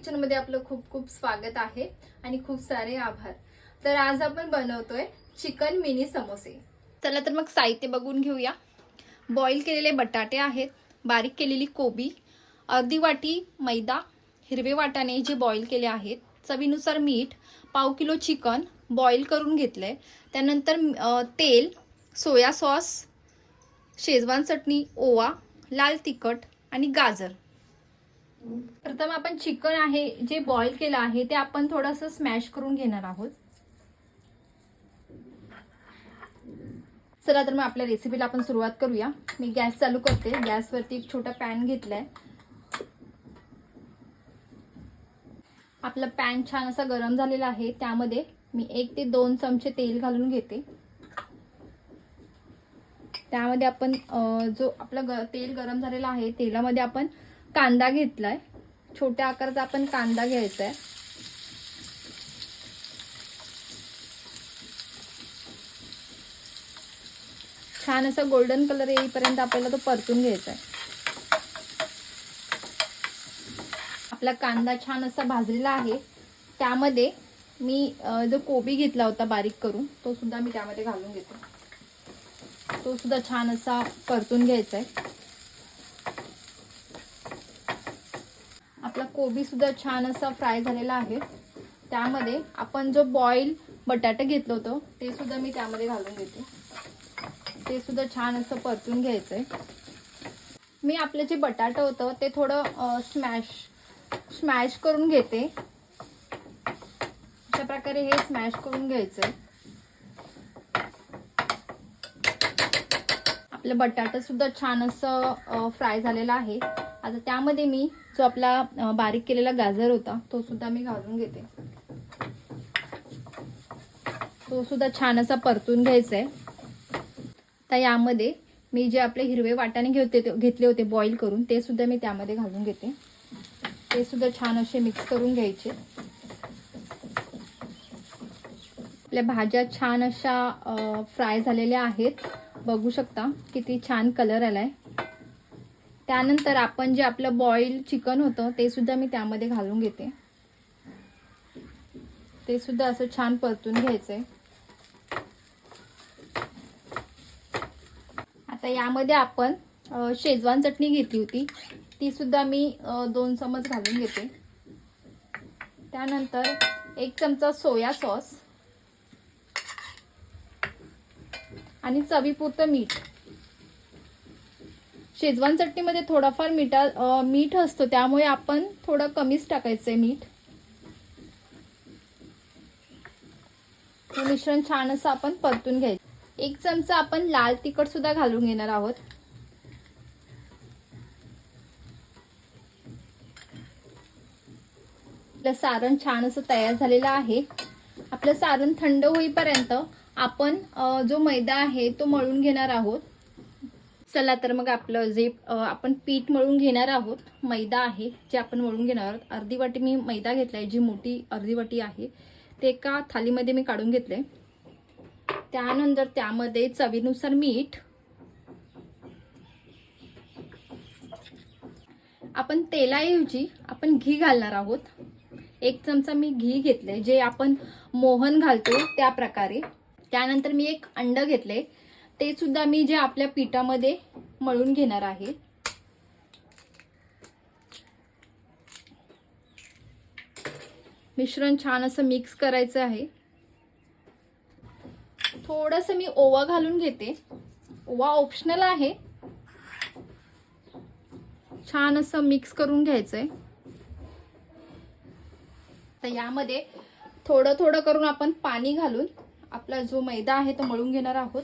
किचनमध्ये आपलं खूप खूप स्वागत आहे आणि खूप सारे आभार. तर आज आपण बनवतोय चिकन मिनी समोसे. चला तर मग साहित्य बघून घेऊया. बॉईल केलेले बटाटे आहेत बारीक केलेली कोबी अर्धी वाटी मैदा हिरवे वाटाणे जे बॉईल केले आहेत चवीनुसार मीठ पाव किलो चिकन बॉईल करून घेतलं आहे त्यानंतर तेल सोया सॉस शेजवान चटणी ओवा लाल तिखट आणि गाजर. प्रथम आपण चिकन आहे जे बॉईल केलं आहे ते आपण थोडंसं स्मॅश करून घेणार आहोत. चला तर मग आपल्या रेसिपीला आपण सुरुवात करूया. मी गॅस चालू करते. गॅसवरती एक छोटा पॅन घेतलाय. आपला पॅन छान असा गरम झालेला आहे. त्यामध्ये मी एक ते दोन चमचे तेल घालून घेते. त्यामध्ये आपण जो आपला ग तेल गरम झालेला आहे तेलामध्ये आपण कांदा घेतलाय. छोट्या आकाराचा आपण कांदा घ्यायचा आहे छान असा गोल्डन कलर येईपर्यंत आपल्याला तो परतून घ्यायचा आहे आपला कांदा छान असा भाजलेला आहे. त्यामध्ये मी जो कोबी घेतला होता बारीक करून तो सुद्धा मी त्यामध्ये घालून घेते. तो सुद्धा छान असा परतून घ्यायचा आहे आपला कोबी सुद्धा छान असा फ्राय झालेला आहे. त्यामध्ये आपण जो बॉईल बटाटा घेतलं होतं ते सुद्धा मी त्यामध्ये घालून घेते ते सुद्धा छान असं परतून घ्यायचं आहे मी आपलं जे बटाटं होतं ते थोडं स्मॅश स्मॅश करून घेते. अशा प्रकारे हे स्मॅश करून घ्यायचं आहे आपलं बटाटा सुद्धा छान असं फ्राय झालेला आहे. आता त्यामध्ये मी जो आपला बारीक केलेला गाजर होता तो सुद्धा मी घालून घेते. तो सुद्धा छान असा परतून घ्यायचा आहे तर यामध्ये मी जे आपले हिरवे वाटाणे घेते घेतले होते बॉईल करून ते सुद्धा मी त्यामध्ये घालून घेते. ते सुद्धा छान असे मिक्स करून घ्यायचे. आपल्या भाज्या छान अशा फ्राय झालेल्या आहेत. बघू शकता किती छान कलर आलाय. त्यानंतर आपण जे आपलं बॉईल चिकन होतं ते सुद्धा मी त्यामध्ये घालून घेते. ते सुद्धा असं छान परतून घ्यायचंय. आता यामध्ये आपण शेजवान चटणी घेतली होती. ती सुद्धा मी दोन चमच घालून घेते. त्यानंतर एक चमचा सोया सॉस. आणि चवीपुरतं मीठ. शेजवान चटणीमध्ये थोडाफार मिठा मीठ असतो त्यामुळे आपण थोडं कमीच टाकायचंय मीठ. हे मिश्रण छान असं आपण परतून घ्यायचं. एक चमचा आपण लाल तिखट सुद्धा घालून घेणार आहोत. आपलं सारण छान असं तयार झालेलं आहे. आपलं सारण थंड होईपर्यंत आपण जो मैदा आहे तो मळून घेणार आहोत. चला तर मग आपलं जे आपण पीठ मळून घेणार आहोत मैदा आहे जे आपण मळून घेणार आहोत. अर्धी वाटी मी मैदा घेतलाय जी मोठी अर्धी वाटी आहे. ते एका थालीमध्ये मी काढून घेतले त्यानंतर त्यामध्ये चवीनुसार मीठ. आपण तेलाऐवजी आपण घी घालणार आहोत. एक चमचा मी घी घेतले जे आपण मोहन घालतो त्या प्रकारे. त्यानंतर मी एक अंड घेतले ते सुद्धा मी जे आपल्या पिठामध्ये मळून घेणार आहे. मिश्रण छान असं मिक्स करायचं आहे. थोडंसं मी ओवा घालून घेते. ओवा ऑप्शनल आहे. छान असं मिक्स करून घ्यायचंय. तर यामध्ये थोडं थोडं करून आपण पाणी घालून आपला जो मैदा आहे तो मळून घेणार आहोत.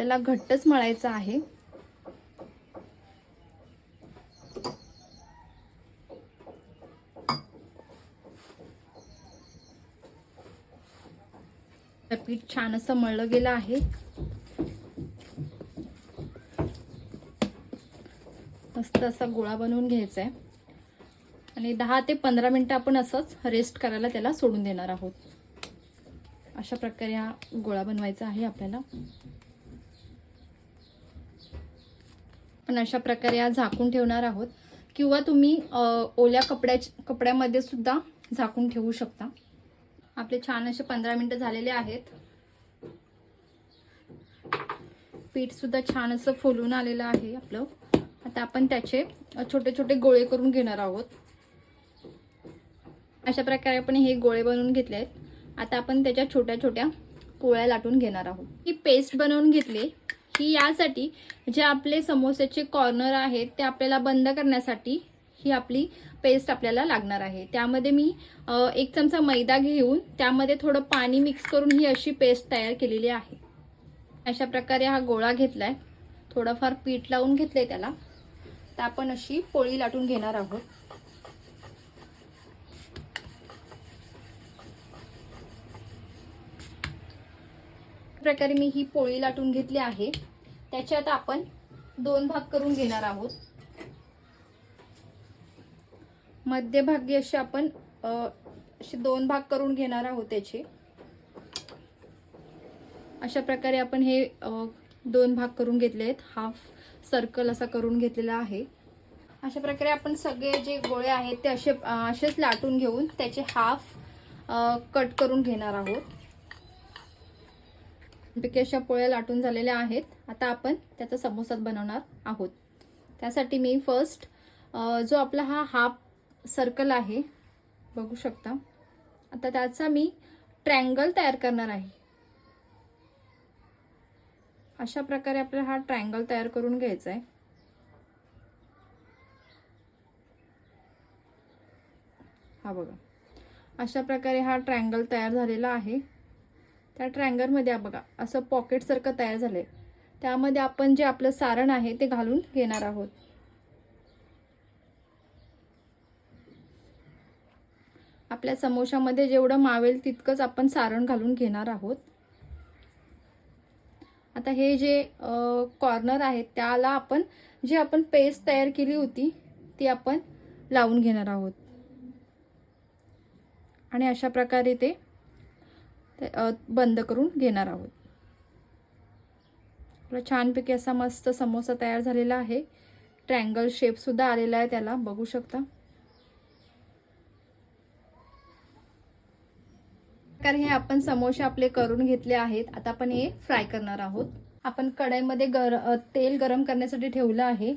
आपल्याला घट्टच मळायचं आहे. पीठ छान असं मळलं गेलं आहे. मस्त असा गोळा बनवून घ्यायचा आहे आणि दहा ते पंधरा मिनटं आपण असंच रेस्ट करायला त्याला सोडून देणार आहोत. अशा प्रकारे हा गोळा बनवायचा आहे आपल्याला. आपण अशा प्रकारे हा झाकून ठेवणार आहोत. किंवा तुम्ही ओल्या कपड्याच्या कपड्यामध्ये सुद्धा झाकून ठेवू शकता. आपले छान असे पंधरा मिनटं झालेले आहेत. पीठ सुद्धा छान असं फुलून आलेलं आहे आपलं. आता आपण त्याचे छोटे छोटे गोळे करून घेणार आहोत. अशा प्रकारे आपण हे गोळे बनवून घेतले आहेत आता आपण त्याच्या छोट्या छोट्या पोळ्या लाटून घेणार आहोत. ही पेस्ट बनवून घेतली. ही यासाठी जे आपले समोस्याचे कॉर्नर आहेत ते आपल्याला बंद करण्यासाठी ही आपली पेस्ट आपल्याला लागणार आहे. त्यामध्ये मी एक चमचा मैदा घेऊन त्यामध्ये थोडं पाणी मिक्स करून ही अशी पेस्ट तयार केलेली आहे. अशा प्रकारे हा गोळा घेतलाय. थोडंफार पीठ लावून घेतलंय त्याला. तर आपण अशी पोळी लाटून घेणार आहोत. प्रकारे मी ही पोळी लाटून घेतली आहे. त्याच्यात आपण दोन भाग करून घेणार आहोत. मध्यभागी असे आपण असे दोन भाग करून घेणार आहोत त्याचे. अशा प्रकारे आपण हे दोन भाग करून घेतले आहेत. हाफ सर्कल असा करून घेतलेला आहे. अशा प्रकारे आपण सगळे जे गोळे आहेत ते असे असेच लाटून घेऊन त्याचे हाफ कट करून घेणार आहोत. पैकी अशा पोळ्या लाटून झालेल्या आहेत. आता आपण त्याचा समोसा बनवणार आहोत. त्यासाठी मी फर्स्ट जो आपला हा हाफ सर्कल आहे बघू शकता. आता त्याचा मी ट्रँगल तयार करणार आहे. अशा प्रकारे आपल्याला हा ट्रँगल तयार करून घ्यायचा आहे. हा बघा. अशा प्रकारे हा ट्रँगल तयार झालेला आहे. त्या ट्रँगरमध्ये बघा असं पॉकेटसारखं तयार झालंय. त्यामध्ये आपण जे आपलं सारण आहे ते घालून घेणार आहोत. आपल्या समोशामध्ये जेवढं मावेल तितकंच आपण सारण घालून घेणार आहोत. आता हे जे कॉर्नर आहेत त्याला आपण जी आपण पेस्ट तयार केली होती ती आपण लावून घेणार आहोत. आणि अशा प्रकारे ते बंद करून घेणार आहोत. आपला छानपैकी असा मस्त समोसा तयार झालेला आहे. ट्रँगल शेपसुद्धा आलेला आहे त्याला बघू शकता. तर हे आपण समोसे आपले करून घेतले आहेत. आता आपण हे फ्राय करणार आहोत. आपण कढईमध्ये गर तेल गरम करण्यासाठी ठेवलं आहे.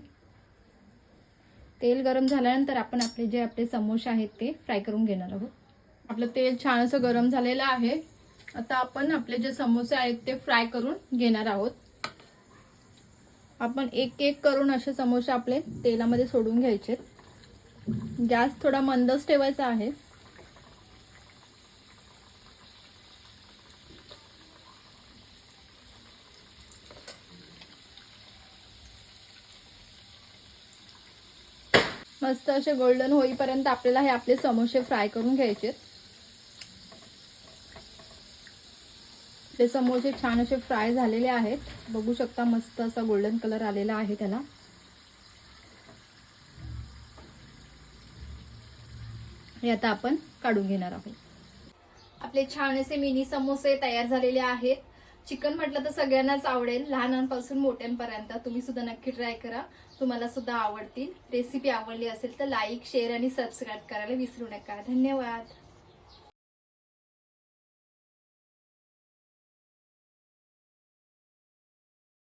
तेल गरम झाल्यानंतर आपण आपले जे आपले समोसे आहेत ते फ्राय करून घेणार आहोत. आपलं तेल छान असं गरम झालेलं आहे. आता आपण आपले जे समोसे आहेत ते फ्राय करून घेणार आहोत. आपण एक एक करून असे समोसे आपले तेलामध्ये सोडून घ्यायचे. गॅस थोडा मंदच ठेवायचा आहे. मस्त असे गोल्डन होईपर्यंत आपल्याला हे आपले समोसे फ्राय करून घ्यायचे ते समोसे छान असे फ्राय झालेले आहेत. बघू शकता मस्त असा गोल्डन कलर आलेला आहे त्याला. हे आता आपण काढून घेणार आहोत. आपले छान असे मिनी समोसे तयार झालेले आहेत. चिकन म्हटलं तर सगळ्यांनाच आवडेल. लहानांपासून मोठ्यांपर्यंत तुम्ही सुद्धा नक्की ट्राय करा. तुम्हाला सुद्धा आवडतील. रेसिपी आवडली असेल तर लाईक शेअर आणि सबस्क्राईब करायला विसरू नका. धन्यवाद.